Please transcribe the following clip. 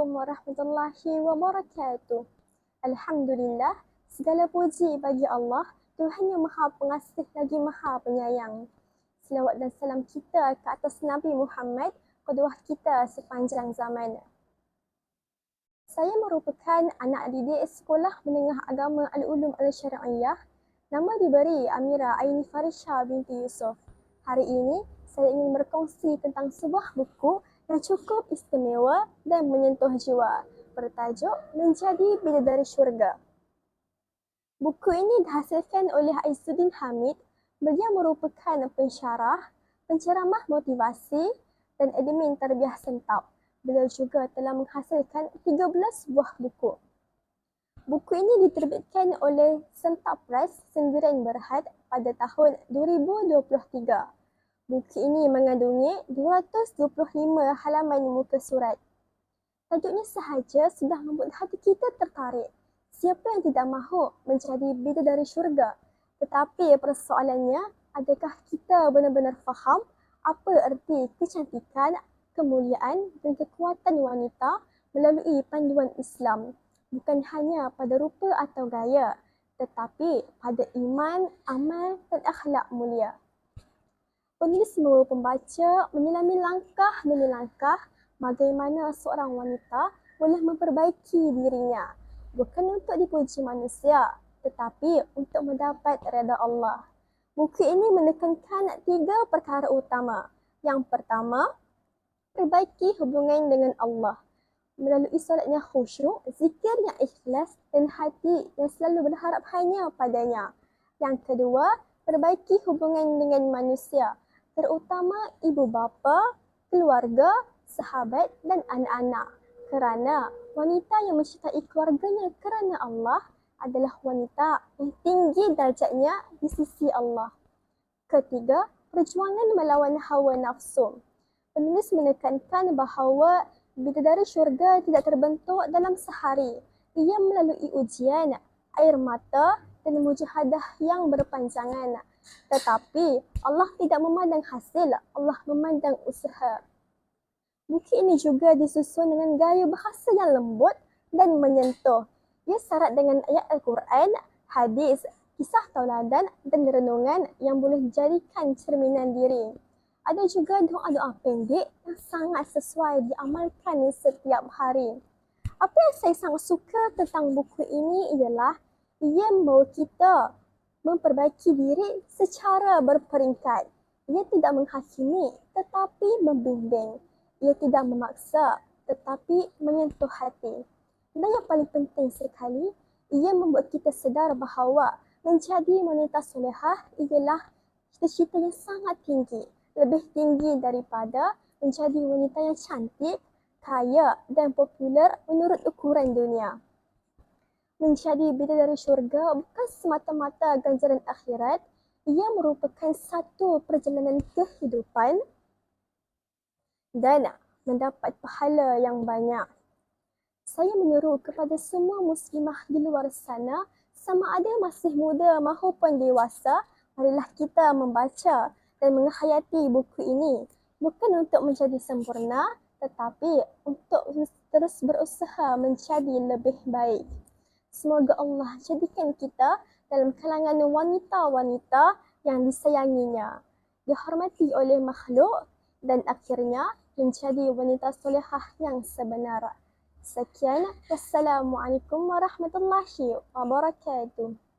Assalamualaikum warahmatullahi wabarakatuh. Alhamdulillah, segala puji bagi Allah, Tuhan yang maha pengasih lagi maha penyayang. Selawat dan salam kita ke atas Nabi Muhammad, kedua kita sepanjang zaman. Saya merupakan anak didik Sekolah Menengah Agama Al-Ulum Al-Syari'iyah. Nama diberi Amira Aini Farisha binti Yusof. Hari ini, saya ingin berkongsi tentang sebuah buku yang cukup istimewa dan menyentuh jiwa bertajuk Menjadi Bidadari Syurga. Buku ini dihasilkan oleh Aizuddin Hamid. Beliau merupakan pensyarah, penceramah motivasi dan admin terbiah sentap. Beliau juga telah menghasilkan 13 buah buku. Buku ini diterbitkan oleh Sentap Press Sendirian Berhad pada tahun 2023. Buku ini mengandungi 225 halaman muka surat. Tajuknya sahaja sudah membuat hati kita tertarik. Siapa yang tidak mahu menjadi bidadari syurga? Tetapi persoalannya, adakah kita benar-benar faham apa erti kecantikan, kemuliaan dan kekuatan wanita melalui panduan Islam? Bukan hanya pada rupa atau gaya, tetapi pada iman, amal dan akhlak mulia penulis semua pembaca menyelami langkah demi langkah bagaimana seorang wanita boleh memperbaiki dirinya bukan untuk dipuji manusia tetapi untuk mendapat reda Allah. Buku ini menekankan tiga perkara utama. Yang pertama, perbaiki hubungan dengan Allah melalui solatnya khusyuk, zikir yang ikhlas dan hati yang selalu berharap hanya padanya. Yang kedua, perbaiki hubungan dengan manusia terutama ibu bapa, keluarga, sahabat dan anak-anak. Kerana wanita yang mencintai keluarganya kerana Allah adalah wanita yang tinggi darjatnya di sisi Allah. Ketiga, perjuangan melawan hawa nafsu. Penulis menekankan bahawa bidadari syurga tidak terbentuk dalam sehari. Ia melalui ujian, air mata dan mujahadah yang berpanjangan. Tetapi Allah tidak memandang hasil, Allah memandang usaha. Buku ini juga disusun dengan gaya bahasa yang lembut dan menyentuh. Ia syarat dengan ayat Al-Quran, hadis, kisah tauladan dan renungan yang boleh dijadikan cerminan diri. Ada juga doa-doa pendek yang sangat sesuai diamalkan setiap hari. Apa yang saya sangat suka tentang buku ini ialah ia membawa kita memperbaiki diri secara berperingkat. Ia tidak menghakimi tetapi membimbing. Ia tidak memaksa tetapi menyentuh hati. Dan yang paling penting sekali, ia membuat kita sedar bahawa menjadi wanita solehah ialah cita-cita yang sangat tinggi. Lebih tinggi daripada menjadi wanita yang cantik, kaya dan popular menurut ukuran dunia menjadi bidadari syurga bukan semata-mata ganjaran akhirat, ia merupakan satu perjalanan kehidupan dan mendapat pahala yang banyak. Saya menyeru kepada semua muslimah di luar sana, sama ada masih muda maupun dewasa, marilah kita membaca dan menghayati buku ini. Bukan untuk menjadi sempurna, tetapi untuk terus berusaha menjadi lebih baik. Semoga Allah jadikan kita dalam kalangan wanita-wanita yang disayanginya, dihormati oleh makhluk dan akhirnya menjadi wanita solehah yang sebenar. Sekian, Wassalamualaikum warahmatullahi wabarakatuh.